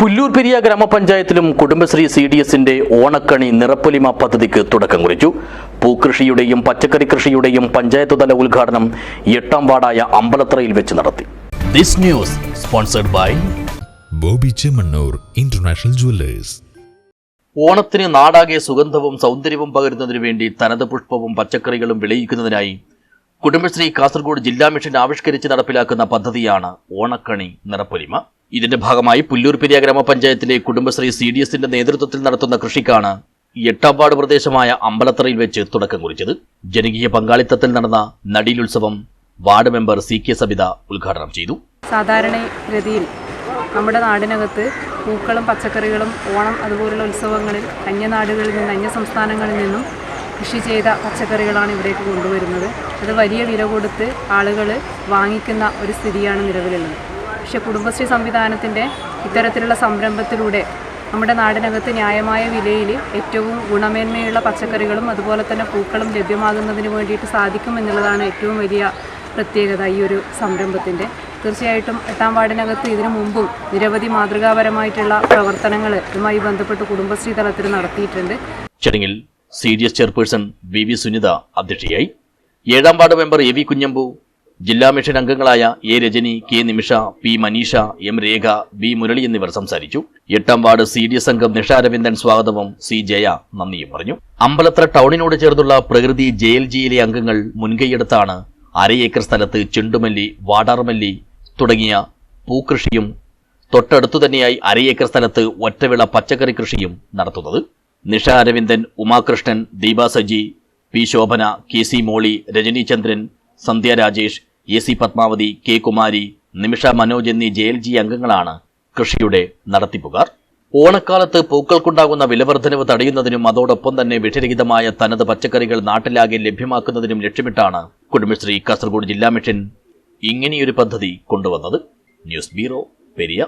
പുല്ലൂർ പെരിയ ഗ്രാമപഞ്ചായത്തിലും Kudumbashree C D എസിന്റെ ഓണക്കണി നിറപ്പൊലിമ പദ്ധതിക്ക് തുടക്കം കുറിച്ചു. പൂക്കൃഷിയുടെയും പച്ചക്കറി കൃഷിയുടെയും പഞ്ചായത്ത് തല ഉദ്ഘാടനം എട്ടാം വാർഡായ അമ്പലത്രയിൽ വെച്ച് നടത്തി. This news sponsored by Bobby Chemmanur international jewellers. ഓണത്തിന് നാടാകെ സുഗന്ധവും സൗന്ദര്യവും പകരുന്നതിനു വേണ്ടി തനത് പുഷ്പവും പച്ചക്കറികളും വിളയിക്കുന്നതിനായി കുടുംബശ്രീ കാസർഗോഡ് ജില്ലാ മിഷൻ ആവിഷ്കരിച്ച് നടപ്പിലാക്കുന്ന പദ്ധതിയാണ് ഓണക്കണി നിറപ്പൊലിമ. ഇതിന്റെ ഭാഗമായി പുല്ലൂർ പെരിയ ഗ്രാമപഞ്ചായത്തിലെ കുടുംബശ്രീ സി ഡി എസിന്റെ നേതൃത്വത്തിൽ നടത്തുന്ന കൃഷിക്കാണ് എട്ടാം പ്രദേശമായ അമ്പലത്തറയിൽ വെച്ച് തുടക്കം കുറിച്ചത്. ജനകീയ പങ്കാളിത്തത്തിൽ നടന്ന നടീലുത്സവം ward member C K Sabitha ഉദ്ഘാടനം ചെയ്തു. സാധാരണ ഗതിയിൽ നമ്മുടെ നാടിനകത്ത് പൂക്കളും പച്ചക്കറികളും ഓണം അതുപോലുള്ള ഉത്സവങ്ങളിൽ അന്യനാടുകളിൽ നിന്ന് അന്യ സംസ്ഥാനങ്ങളിൽ നിന്നും കൃഷി ചെയ്ത പച്ചക്കറികളാണ് ഇവിടേക്ക് കൊണ്ടുവരുന്നത്. അത് വലിയ വില കൊടുത്ത് ആളുകൾ വാങ്ങിക്കുന്ന ഒരു സ്ഥിതിയാണ് നിലവിലുള്ളത്. പക്ഷേ കുടുംബശ്രീ സംവിധാനത്തിന്റെ ഇത്തരത്തിലുള്ള സംരംഭത്തിലൂടെ നമ്മുടെ നാടിനകത്ത് ന്യായമായ വിലയിൽ ഏറ്റവും ഗുണമേന്മയുള്ള പച്ചക്കറികളും അതുപോലെ തന്നെ പൂക്കളും ലഭ്യമാകുന്നതിന് വേണ്ടിയിട്ട് സാധിക്കും എന്നുള്ളതാണ് ഏറ്റവും വലിയ പ്രത്യേകത ഈ ഒരു സംരംഭത്തിന്റെ. തീർച്ചയായിട്ടും എട്ടാം വാർഡിനകത്ത് ഇതിനു മുമ്പും നിരവധി മാതൃകാപരമായിട്ടുള്ള പ്രവർത്തനങ്ങൾ ഇതുമായി ബന്ധപ്പെട്ട് കുടുംബശ്രീ തലത്തിൽ നടത്തിയിട്ടുണ്ട്. ചടങ്ങിൽ C D S chairperson V V Sunitha അധ്യക്ഷയായി. ഏഴാം ward member A V Kunhambu ജില്ലാ മിഷൻ അംഗങ്ങളായ A Rajani K Nimisha P Maneesha M Rekha B Murali എന്നിവർ സംസാരിച്ചു. എട്ടാം വാർഡ് സി ഡി എസ് അംഗം നിഷ അരവിന്ദൻ സ്വാഗതവും സി ജയ നന്ദിയും പറഞ്ഞു. അമ്പലത്ര ടൗണിനോട് ചേർന്നുള്ള പ്രകൃതി ജെ എൽ ജിയിലെ അംഗങ്ങൾ മുൻകൈയെടുത്താണ് അര ഏക്കർ സ്ഥലത്ത് ചെണ്ടുമല്ലി വാടാർമല്ലി തുടങ്ങിയ പൂക്കൃഷിയും തൊട്ടടുത്തു തന്നെയായി അര ഏക്കർ സ്ഥലത്ത് ഒറ്റവിള പച്ചക്കറി കൃഷിയും നടത്തുന്നത്. Nisha Aravindan Umakrishnan Deepa Saji P Shobhana K C Molly Rajanichandran Sandhya Rajesh A C Padmavathi K Kumari Nimisha Manoj എന്നീ ജെ എൽ ജി അംഗങ്ങളാണ് കൃഷിയുടെ നടത്തിപ്പുകാർ. ഓണക്കാലത്ത് പൂക്കൾക്കുണ്ടാകുന്ന വിലവർദ്ധനവ് തടയുന്നതിനും അതോടൊപ്പം തന്നെ വിഷരഹിതമായ തനത് പച്ചക്കറികൾ നാട്ടിലാകെ ലഭ്യമാക്കുന്നതിനും ലക്ഷ്യമിട്ടാണ് കുടുംബശ്രീ കാസർഗോഡ് ജില്ലാ മിഷൻ ഇങ്ങനെയൊരു പദ്ധതി കൊണ്ടുവന്നത്. News bureau Periya.